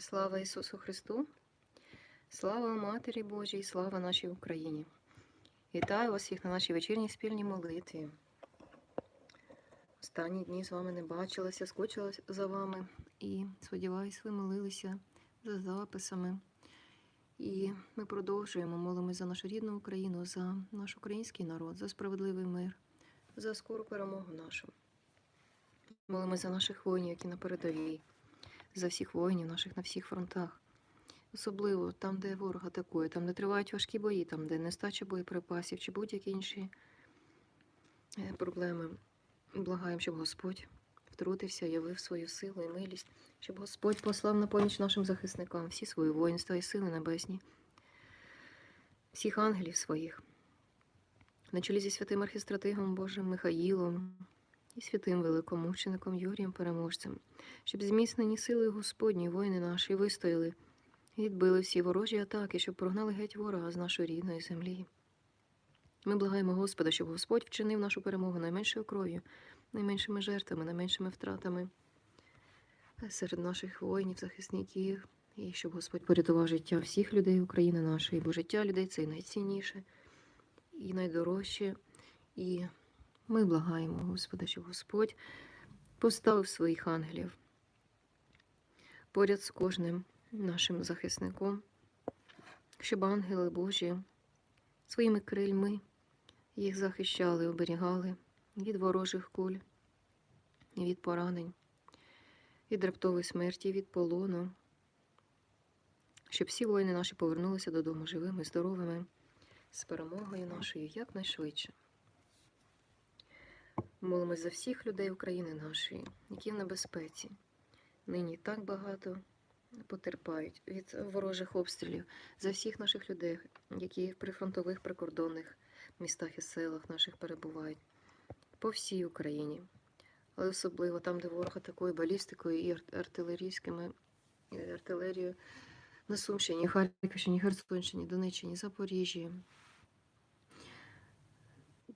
Слава Ісусу Христу! Слава Матері Божій, слава нашій Україні! Вітаю вас всіх на нашій вечірній спільній молитві. Останні дні з вами не бачилася, скучила за вами і сподіваюсь, ви молилися за записами. І ми продовжуємо молимось за нашу рідну Україну, за наш український народ, за справедливий мир, за скору перемогу нашу. Молимось за наших воїнів, які на передовій, за всіх воїнів наших на всіх фронтах. Особливо там, де ворог атакує, там, де тривають важкі бої, там, де нестача боєприпасів чи будь-які інші е, проблеми. Благаємо, щоб Господь втрутився, явив свою силу і милість, щоб Господь послав на поміч нашим захисникам всі свої воїнства і сили небесні, всіх ангелів своїх, на чолі зі святим архістратигом Божим Михаїлом і святим великомучеником Юрієм Переможцем, щоб зміцнені силою Господні воїни наші вистояли, і відбили всі ворожі атаки, щоб прогнали геть ворога з нашої рідної землі. Ми благаємо Господа, щоб Господь вчинив нашу перемогу найменшою кров'ю, найменшими жертвами, найменшими втратами серед наших воїнів, захисників, і щоб Господь порятував життя всіх людей України нашої, бо життя людей це найцінніше, і найдорожче. І ми благаємо Господа, щоб Господь поставив своїх ангелів поряд з кожним нашим захисником, щоб ангели Божі своїми крильми їх захищали, оберігали від ворожих куль, від поранень, від раптової смерті, від полону, щоб всі воїни наші повернулися додому живими, здоровими, з перемогою нашою якнайшвидше. Молимось за всіх людей України нашої, які в небезпеці. Нині так багато потерпають від ворожих обстрілів, за всіх наших людей, які в прифронтових прикордонних містах і селах наших перебувають. По всій Україні, але особливо там, де ворог атакує балістикою і артилерійськими е, артилерією на Сумщині, Харківщині, Херсонщині, Донеччині, Запоріжжі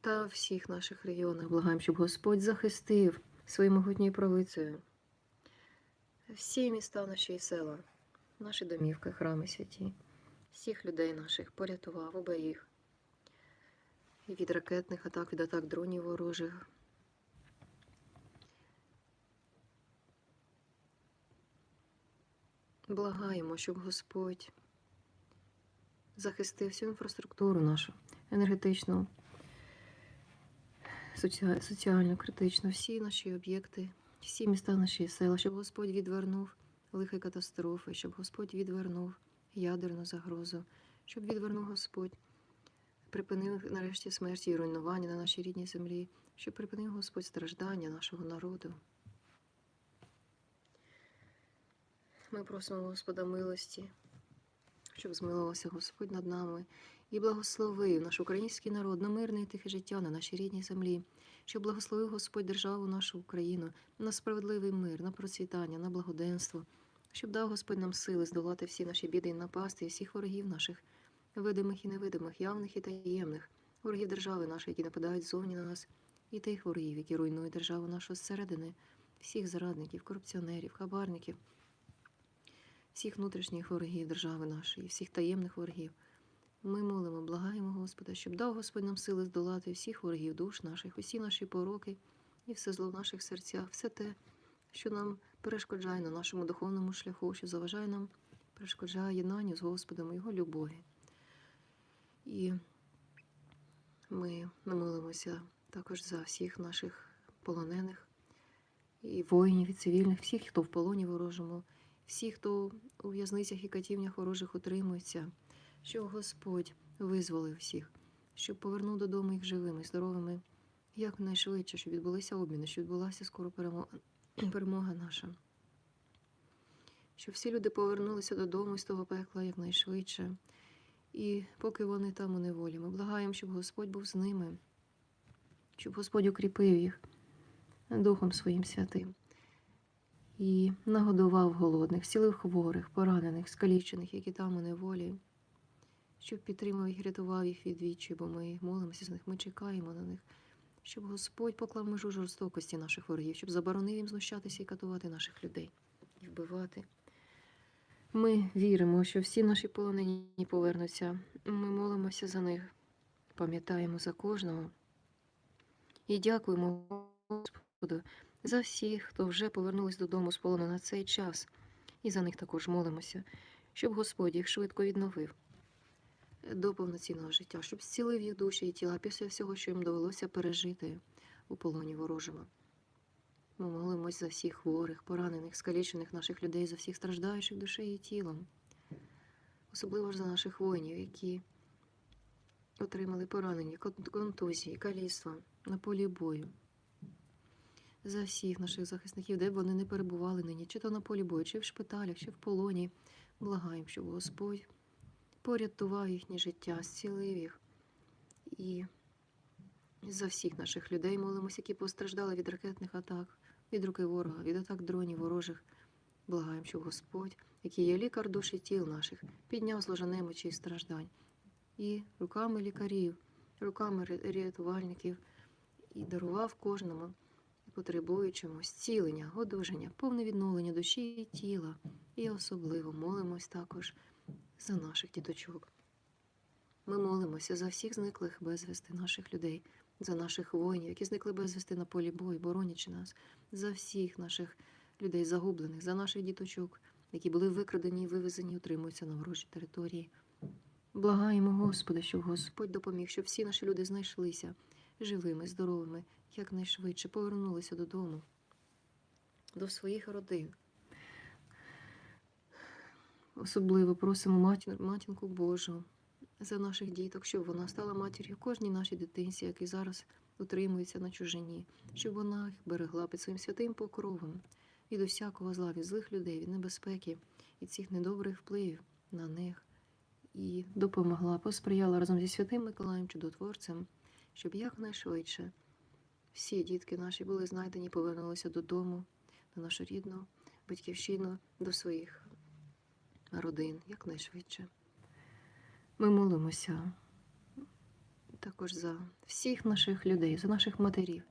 та всіх наших регіонах. Благаємо, щоб Господь захистив своєю могутньою правицею всі міста наші і села, наші домівки, храми святі, всіх людей наших порятував, оберіг і від ракетних атак, від атак дронів ворожих. Благаємо, щоб Господь захистив всю інфраструктуру нашу, енергетичну, соціа- соціальну, критичну, всі наші об'єкти, всі міста наші села, щоб Господь відвернув лихі катастрофи, щоб Господь відвернув ядерну загрозу, щоб відвернув Господь, припинив нарешті смерті і руйнування на нашій рідній землі, щоб припинив Господь страждання нашого народу. Ми просимо Господа милості, щоб змилувався Господь над нами і благословив наш український народ на мирне і тихе життя на нашій рідній землі, щоб благословив Господь державу нашу Україну на справедливий мир, на процвітання, на благоденство, щоб дав Господь нам сили здолати всі наші біди і напасти і всіх ворогів наших, видимих і невидимих, явних і таємних, ворогів держави нашої, які нападають ззовні на нас, і тих ворогів, які руйнують державу нашу зсередини, всіх зрадників, корупціонерів, хабарників, всіх внутрішніх ворогів держави нашої, всіх таємних ворогів. Ми молимо, благаємо Господа, щоб дав Господь нам сили здолати всіх ворогів душ наших, усі наші пороки і все зло в наших серцях, все те, що нам перешкоджає на нашому духовному шляху, що заважає нам, перешкоджає єднанню з Господом Його любові. І ми молимося також за всіх наших полонених і воїнів, і цивільних, всіх, хто в полоні ворожому, всіх, хто у в'язницях і катівнях ворожих утримується щоб Господь визволив всіх, щоб повернув додому їх живими, здоровими, якнайшвидше, щоб відбулися обміни, щоб відбулася скоро перемога, перемога наша. Щоб всі люди повернулися додому з того пекла якнайшвидше. І поки вони там у неволі, ми благаємо, щоб Господь був з ними, щоб Господь укріпив їх Духом Своїм святим і нагодував голодних, зцілив хворих, поранених, скалічених, які там у неволі щоб підтримав їх, рятував їх від вічі, бо ми молимося з них, ми чекаємо на них, щоб Господь поклав межу жорстокості наших ворогів, щоб заборонив їм знущатися і катувати наших людей і вбивати. Ми віримо, що всі наші полонені повернуться. Ми молимося за них, пам'ятаємо за кожного і дякуємо Господу за всіх, хто вже повернулись додому з полону на цей час. І за них також молимося, щоб Господь їх швидко відновив до повноцінного життя, щоб зцілив їх душі і тіла після всього, що їм довелося пережити у полоні ворожому. Ми молимось за всіх хворих, поранених, скалічених наших людей, за всіх страждаючих душею і тілом, особливо ж за наших воїнів, які отримали поранення, кон- контузії, каліцтва на полі бою. За всіх наших захисників, де б вони не перебували нині, чи то на полі бою, чи в шпиталях, чи в полоні. Благаємо, щоб Господь порятував їхнє життя, зцілив їх. І за всіх наших людей молимося, які постраждали від ракетних атак, від руки ворога, від атак дронів ворожих. Благаємо, щоб Господь, який є лікар душі тіл наших, підняв зложа немочі і страждань. І руками лікарів, руками рятувальників, і дарував кожному потребуючому зцілення, одужання, повне відновлення душі і тіла. І особливо молимось також за наших діточок. Ми молимося за всіх зниклих безвісти наших людей, за наших воїнів, які зникли безвісти на полі бою, боронячи нас, за всіх наших людей загублених, за наших діточок, які були викрадені і вивезені, утримуються на ворожій території. Благаємо Господа, щоб Господь допоміг, щоб всі наші люди знайшлися живими, здоровими, якнайшвидше повернулися додому, до своїх родин. Особливо просимо матір, матінку Божу за наших діток, щоб вона стала матір'ю кожній нашій дитинці, який зараз утримується на чужині, щоб вона їх берегла під своїм святим покровом від усякого зла, від злих людей, від небезпеки і цих недобрих впливів на них, і допомогла, посприяла разом зі святим Миколаєм Чудотворцем, щоб якнайшвидше всі дітки наші були знайдені, повернулися додому, на нашу рідну батьківщину, до своїх родин якнайшвидше. Ми молимося також за всіх наших людей, за наших матерів,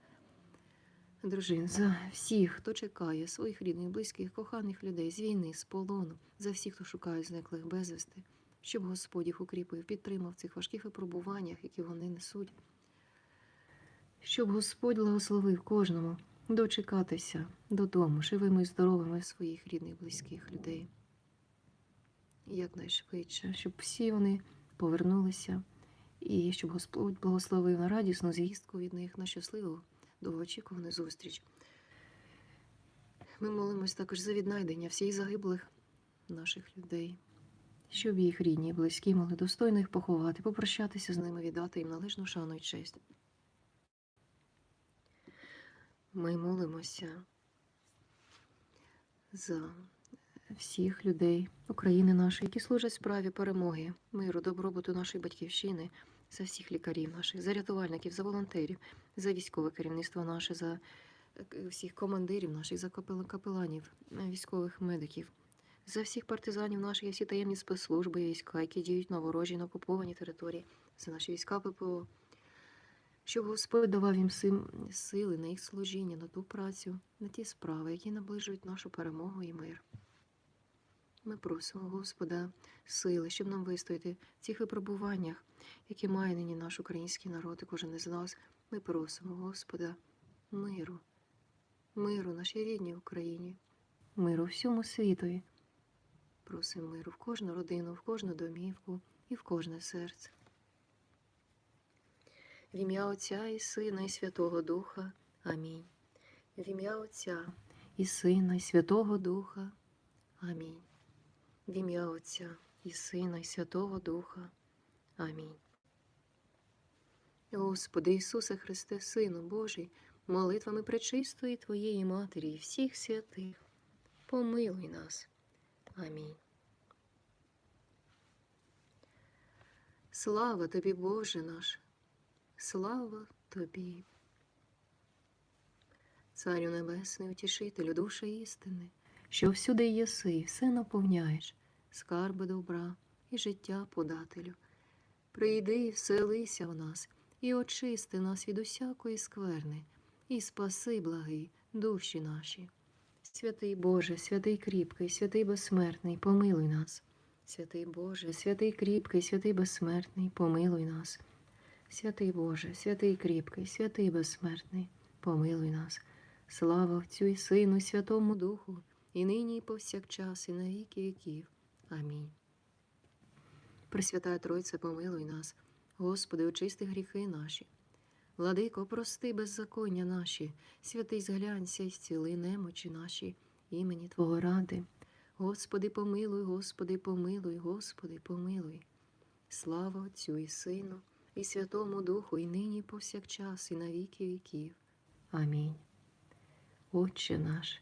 дружин, за всіх, хто чекає своїх рідних, близьких, коханих людей з війни, з полону, за всіх, хто шукає зниклих безвісти, щоб Господь їх укріпив, підтримав в цих важких випробуваннях, які вони несуть, щоб Господь благословив кожному дочекатися додому, живими і здоровими своїх рідних, близьких людей якнайшвидше, щоб всі вони повернулися, і щоб Господь благословив на радісну звістку від них на щасливу довгоочікувану зустріч. Ми молимось також за віднайдення всіх загиблих наших людей, щоб їх рідні і близькі могли достойно їх поховати, попрощатися з ними, віддати їм належну шану і честь. Ми молимося за всіх людей України нашої, які служать справі перемоги, миру, добробуту нашої батьківщини, за всіх лікарів наших, за рятувальників, за волонтерів, за військове керівництво наше, за е, всіх командирів наших, за капеланів, е, військових медиків, за всіх партизанів наших всі таємні спецслужби і війська, які діють на ворожій, на окупованій території, за наші війська ППО. Щоб Господь давав їм сили на їх служіння, на ту працю, на ті справи, які наближують нашу перемогу і мир. Ми просимо Господа сили, щоб нам вистояти в цих випробуваннях, які має нині наш український народ і кожен із нас. Ми просимо Господа миру, миру нашій рідній Україні, миру всьому світові. Просимо миру в кожну родину, в кожну домівку і в кожне серце. В ім'я Отця і Сина, і Святого Духа. Амінь. В ім'я Отця і Сина, і Святого Духа. Амінь. В ім'я Отця і Сина, і Святого Духа. Амінь. Господи Ісусе Христе, Сину Божий, молитвами пречистої Твоєї Матері і всіх святих, помилуй нас. Амінь. Слава тобі, Боже наш, слава тобі. Царю Небесний, утішителю душа істини, що всюди єси, все наповняєш, скарби добра і життя подателю. Прийди і вселися в нас, і очисти нас від усякої скверни, і спаси, благий, душі наші. Святий Боже, святий кріпкий, святий безсмертний, помилуй нас. Святий Боже, святий кріпкий, святий безсмертний, помилуй нас. Святий Боже, святий кріпкий, святий безсмертний, помилуй нас. Слава Отцю і Сину, Святому Духу, і нині, і повсякчас, і на віки віків. Амінь. Пресвятая Тройце, помилуй нас, Господи, очисти гріхи наші. Владико, прости беззаконня наші, святий зглянься і зціли немочі наші, імені Твого ради. Господи, помилуй, Господи, помилуй, Господи, помилуй. Слава Отцю і Сину, і Святому Духу, і нині, повсякчас, і на віки віків. Амінь. Отче наш,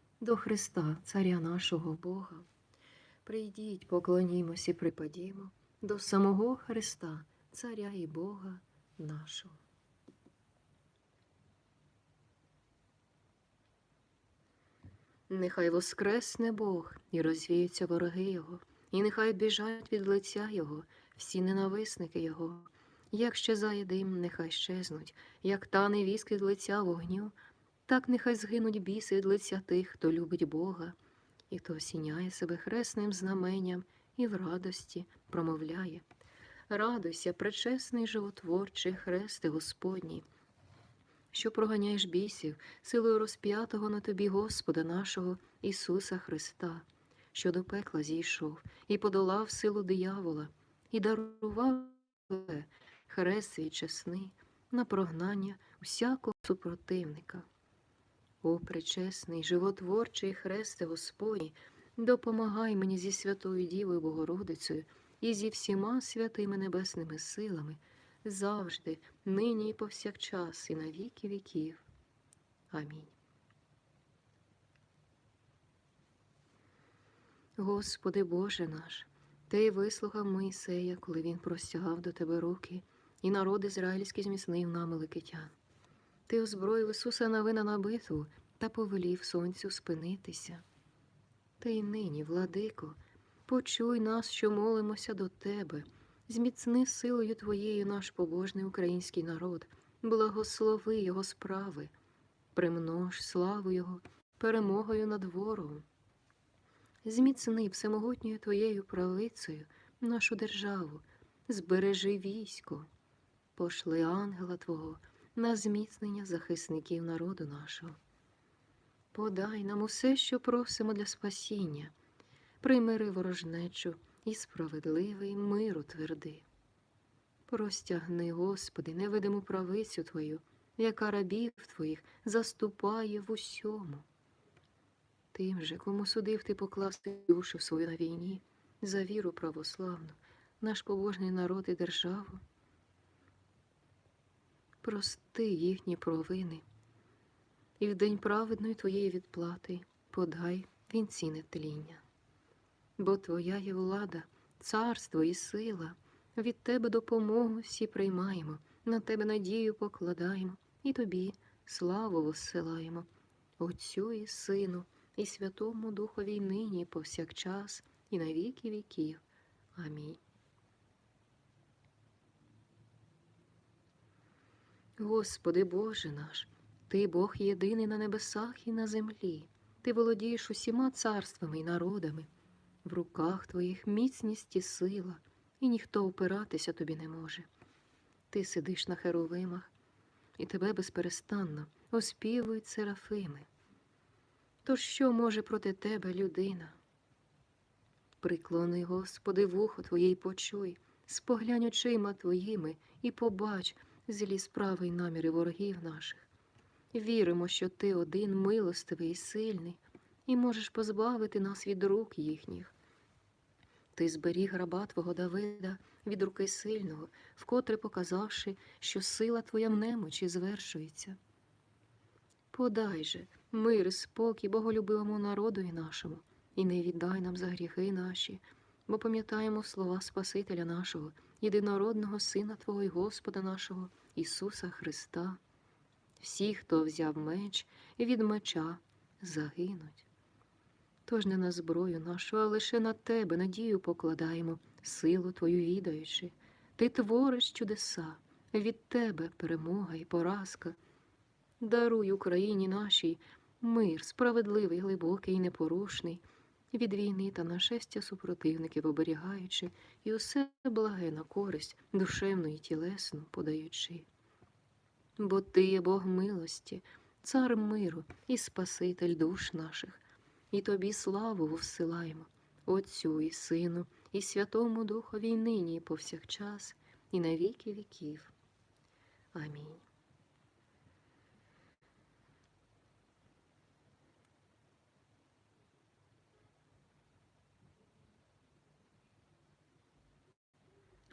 до Христа, Царя нашого Бога. Прийдіть, поклонімось і припадімо до самого Христа, Царя і Бога нашого. Нехай воскресне Бог і розвіються вороги Його, і нехай біжать від лиця Його всі ненависники Його. Як щезає дим, нехай щезнуть, як тане віск від лиця вогню, так нехай згинуть біси від лиця тих, хто любить Бога, і хто осіняє себе хресним знаменням і в радості промовляє. Радуйся, пречесний животворчий хрести Господній, що проганяєш бісів силою розп'ятого на тобі Господа нашого Ісуса Христа, що до пекла зійшов і подолав силу диявола, і дарував хрест свій чесний на прогнання усякого супротивника. О, пречесний, животворчий хресте Господній, допомагай мені зі Святою Дівою Богородицею і зі всіма святими небесними силами, завжди, нині і повсякчас, і на віки віків. Амінь. Господи Боже наш, Ти вислухав Моїсея, коли він простягав до Тебе руки, і народ ізраїльський зміцнив намиликитян. Ти озброїв Ісуса Навина на битву та повелів сонцю спинитися. Та й нині, владико, почуй нас, що молимося до Тебе, зміцни силою Твоєю наш побожний український народ, благослови Його справи, примнож славу Його перемогою над ворогом. Зміцни всемогутньою Твоєю правицею нашу державу, збережи військо, пошли ангела Твого на зміцнення захисників народу нашого. Подай нам усе, що просимо для спасіння, примири ворожнечу і справедливий мир утверди. Простягни, Господи, невидиму правицю Твою, яка рабів Твоїх заступає в усьому. Тим же, кому судив ти покласти душу свою на війні, за віру православну, наш побожний народ і державу. Прости їхні провини, і в день праведної Твоєї відплати подай вінці нетління. Бо Твоя є влада, царство і сила, від Тебе допомогу всі приймаємо, на Тебе надію покладаємо, і Тобі славу воссилаємо, Отцю і Сину, і Святому Духові нині, повсякчас, і на віки віків. Амінь. Господи Боже наш, Ти Бог єдиний на небесах і на землі, Ти володієш усіма царствами і народами, в руках Твоїх міцність і сила, і ніхто опиратися тобі не може. Ти сидиш на херовимах, і тебе безперестанно оспівують серафими. То що може проти тебе людина? Приклони, Господи, вухо Твоє й почуй, споглянь очима Твоїми і побач злі справи й наміри ворогів наших. Віримо, що Ти один милостивий і сильний, і можеш позбавити нас від рук їхніх. Ти зберіг раба Твого Давида від руки сильного, вкотре показавши, що сила Твоя в немочі звершується. Подай же мир спокій боголюбивому народові нашому, і не віддай нам за гріхи наші, бо пам'ятаємо слова Спасителя нашого, єдинородного Сина Твого і Господа нашого, Ісуса Христа. Всі, хто взяв меч, від меча загинуть. Тож не на зброю нашу, а лише на тебе надію покладаємо, силу твою відаючи. Ти твориш чудеса, від тебе перемога і поразка. Даруй Україні нашій мир, справедливий, глибокий і непорушний, від війни та нашестя супротивників оберігаючи, і усе благе на користь душевну і тілесну подаючи. Бо ти є Бог милості, цар миру і Спаситель душ наших, і тобі славу всилаємо, Отцю і Сину, і Святому Духові нині, і повсякчас, і на віки віків. Амінь.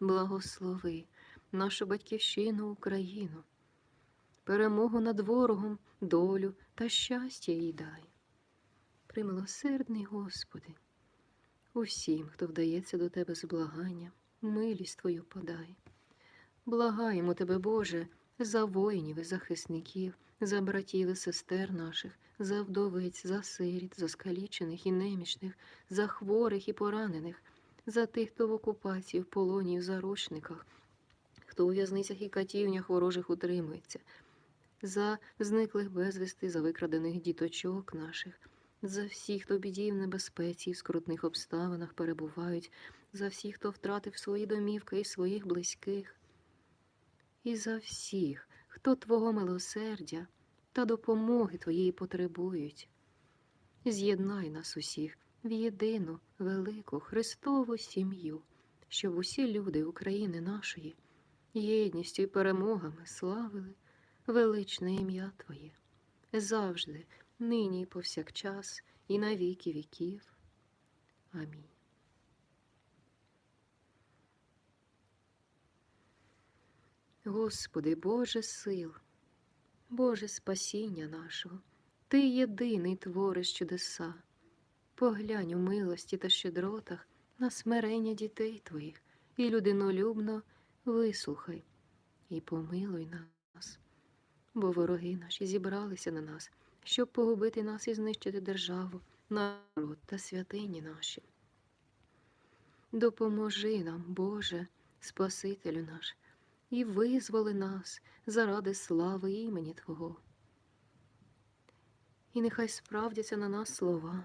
Благослови нашу батьківщину Україну, перемогу над ворогом, долю та щастя їй дай. Примилосердний Господи, усім, хто вдається до Тебе з благанням, милість Твою подай. Благаємо Тебе, Боже, за воїнів і захисників, за братів і сестер наших, за вдовиць, за сиріт, за скалічених і немічних, за хворих і поранених, за тих, хто в окупації, в полоні в заручниках, хто у в'язницях і катівнях ворожих утримується, за зниклих безвісти, за викрадених діточок наших, за всіх, хто біді в небезпеці в скрутних обставинах перебувають, за всіх, хто втратив свої домівки і своїх близьких, і за всіх, хто Твого милосердя та допомоги Твоєї потребують. З'єднай нас усіх в єдину велику Христову сім'ю, щоб усі люди України нашої єдністю і перемогами славили величне ім'я Твоє, завжди, нині і повсякчас, і на віки віків. Амінь. Господи, Боже сил, Боже спасіння нашого, Ти єдиний твориш чудеса. Поглянь у милості та щедротах на смирення дітей Твоїх і людинолюбно вислухай і помилуй нас, бо вороги наші зібралися на нас, щоб погубити нас і знищити державу, народ та святині наші. Допоможи нам, Боже, Спасителю наш, і визволи нас заради слави імені Твого. І нехай справдяться на нас слова,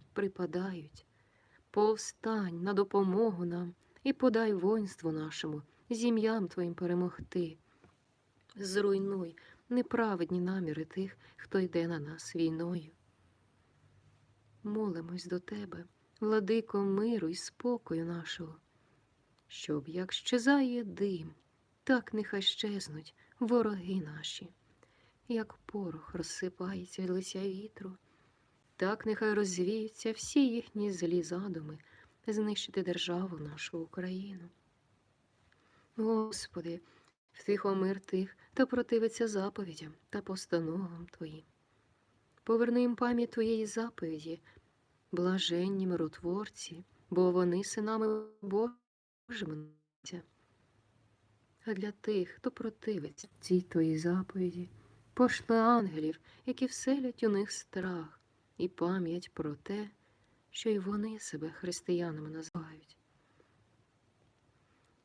припадають. Повстань на допомогу нам і подай воїнству нашому, зім'ям Твоїм перемогти. Зруйнуй неправедні наміри тих, хто йде на нас війною. Молимось до Тебе, владико миру і спокою нашого, щоб, як щезає дим, так нехай щезнуть вороги наші, як порох розсипається від лиця вітру, Так нехай розвіються всі їхні злі задуми знищити державу нашу Україну. Господи, втихомир тих, хто противиться заповідям та постановам Твоїм. Поверни їм пам'ять Твоєї заповіді, блаженні миротворці, бо вони синами Божими. А для тих, хто противиться цій Твоїй заповіді, пошли ангелів, які вселять у них страх і пам'ять про те, що й вони себе християнами називають.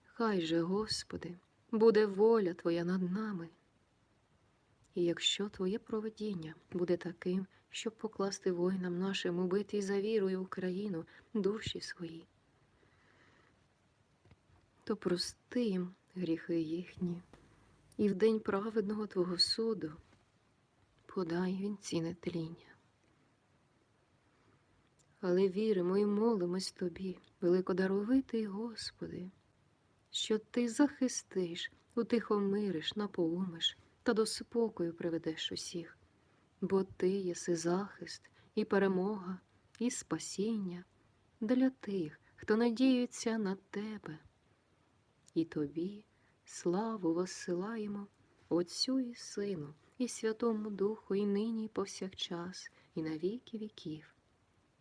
Хай же, Господи, буде воля Твоя над нами. І якщо Твоє проведіння буде таким, щоб покласти воїнам нашим убитий за вірою Україну душі свої, то прости їм гріхи їхні, і в день праведного Твого суду подай вінці нетління. Але віримо і молимось Тобі, великодаровитий Господи, що Ти захистиш, утихомириш, напоумиш та до спокою приведеш усіх, бо Ти єси захист і перемога, і спасіння для тих, хто надіється на Тебе. І Тобі славу воссилаємо Отцю і Сину, і Святому Духу, і нині, і повсякчас, і на віки віків.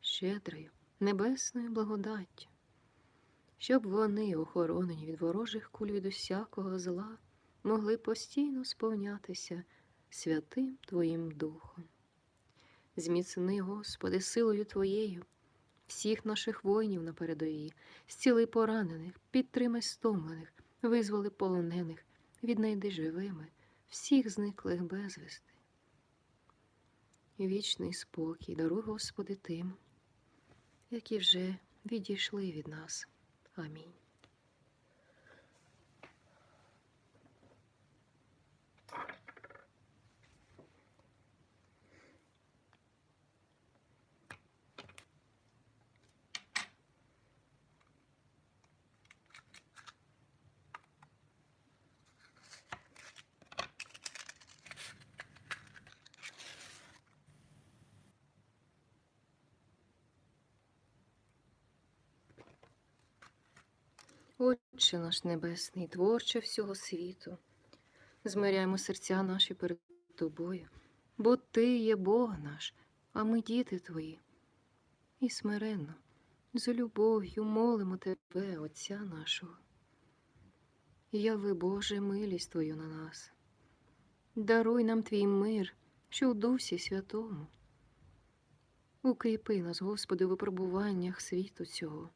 щедрою, небесною благодаттю, щоб вони, охоронені від ворожих куль від усякого зла, могли постійно сповнятися святим Твоїм Духом. Зміцни, Господи, силою Твоєю, всіх наших воїнів на передовій, зціли поранених, підтримай стомлених, визволи полонених, віднайди живими, всіх зниклих безвісти. Вічний спокій, даруй, Господи, тим, які вже відійшли від нас. Амінь. Отче наш Небесний, творче всього світу, змиряємо серця наші перед Тобою, бо Ти є Бог наш, а ми діти Твої. І смиренно, з любов'ю молимо Тебе, Отця нашого. Яви, Боже, милість Твою на нас. Даруй нам твій мир, що в Дусі Святому. Укріпи нас, Господи, у випробуваннях світу цього.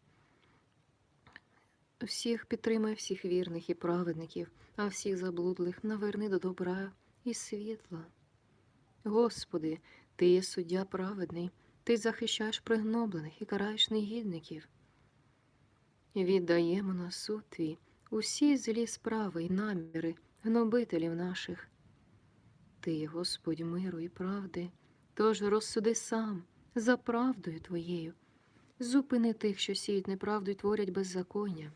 Всіх підтримай всіх вірних і праведників, а всіх заблудлих наверни до добра і світла. Господи, Ти є суддя праведний, Ти захищаєш пригноблених і караєш негідників. Віддаємо на суд Твій усі злі справи й наміри гнобителів наших. Ти, Господь миру і правди, тож розсуди сам за правдою Твоєю, зупини тих, що сіють неправду й творять беззаконня.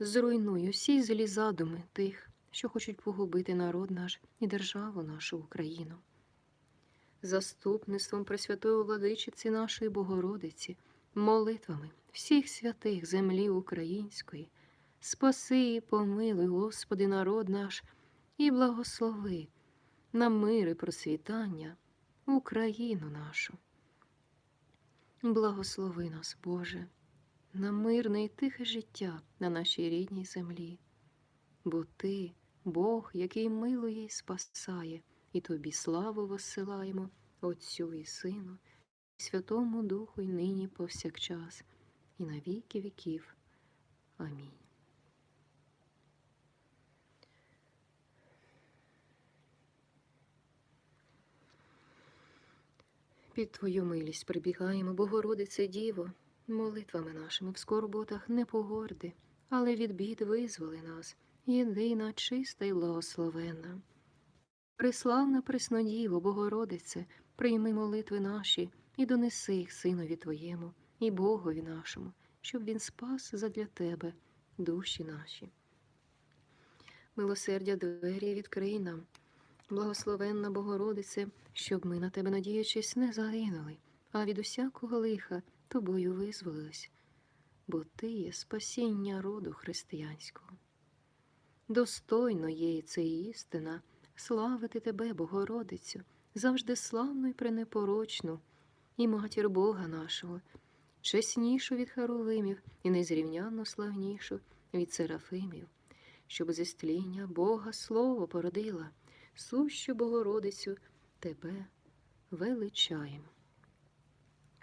Зруйнуй усі злі задуми тих, що хочуть погубити народ наш і державу нашу Україну. Заступництвом Пресвятої владичиці нашої Богородиці, молитвами всіх святих землі української, спаси і помилуй, Господи, народ наш, і благослови на мир і просвітання Україну нашу. Благослови нас, Боже на мирне і тихе життя на нашій рідній землі, бо Ти, Бог, який милує і спасає, і Тобі славу воссилаємо, Отцю і Сину, і Святому Духу, і нині повсякчас, і на віки віків. Амінь. Під Твою милість прибігаємо, Богородице Діво, молитвами нашими в скорботах не погорди, але від бід визволи нас, єдина, чиста й благословенна. Преславна Преснодіво, Богородице, прийми молитви наші і донеси їх Синові Твоєму і Богові нашому, щоб Він спас задля Тебе душі наші. Милосердя двері відкрий нам, благословенна Богородице, щоб ми на тебе, надіючись, не загинули, а від усякого лиха тобою визволились, бо ти є спасіння роду християнського. Достойно є це істина, славити тебе, Богородицю, завжди славну і пренепорочну, і матір Бога нашого, чеснішу від Харовимів і незрівнянно славнішу від Серафимів, щоб зі стління Бога Слово породила, сущу Богородицю тебе величаємо.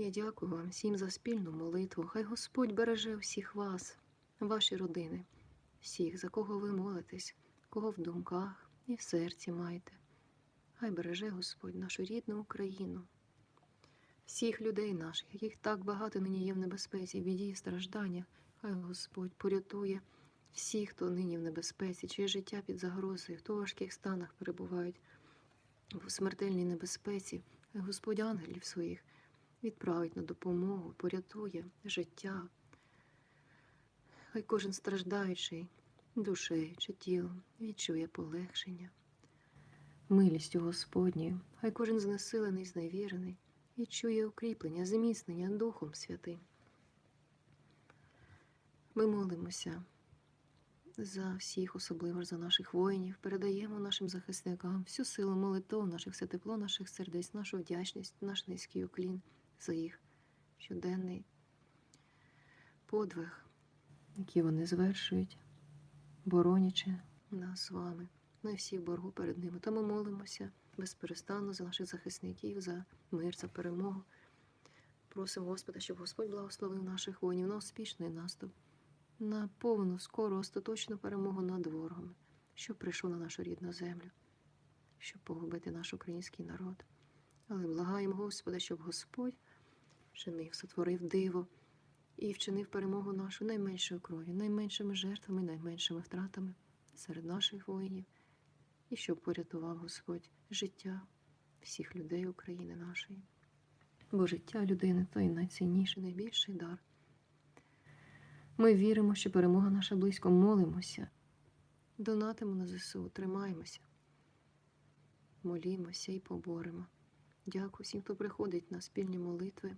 Я дякую вам всім за спільну молитву. Хай Господь береже всіх вас, ваші родини, всіх, за кого ви молитесь, кого в думках і в серці маєте. Хай береже Господь нашу рідну Україну, всіх людей наших, яких так багато нині є в небезпеці, біді і стражданнях. Хай Господь порятує всіх, хто нині в небезпеці, чиє життя під загрозою, хто в важких станах перебувають в смертельній небезпеці. Хай Господь ангелів своїх відправить на допомогу, порятує життя. Хай кожен страждаючий душею чи тілом відчує полегшення. Милістю Господньою, хай кожен знесилений, зневірений, відчує укріплення, зміцнення Духом Святим. Ми молимося за всіх, особливо за наших воїнів, передаємо нашим захисникам всю силу молитов наших, все тепло наших сердець, нашу вдячність, наш низький уклін за їх щоденний подвиг, який вони звершують, боронячи нас з вами. Ми всі в боргу перед ними. Тому молимося безперестанно за наших захисників, за мир, за перемогу. Просимо Господа, щоб Господь благословив наших воїнів на успішний наступ, на повну, скору, остаточну перемогу над ворогом, щоб прийшов на нашу рідну землю, щоб погубити наш український народ. Але благаємо Господа, щоб Господь вчинив, сотворив диво і вчинив перемогу нашу найменшою кров'ю, найменшими жертвами, найменшими втратами серед наших воїнів, і щоб порятував Господь життя всіх людей України нашої. Бо життя людини то й найцінніший, найбільший дар. Ми віримо, що перемога наша близько, молимося, донатимо на ЗСУ, тримаємося, молімося і поборемо. Дякую всім, хто приходить на спільні молитви.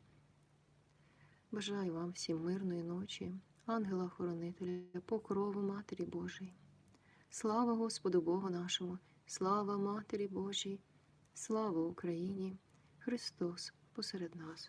Бажаю вам всім мирної ночі, ангела-хоронителя, покрову Матері Божої. Слава Господу Богу нашому, слава Матері Божій, слава Україні, Христос посеред нас.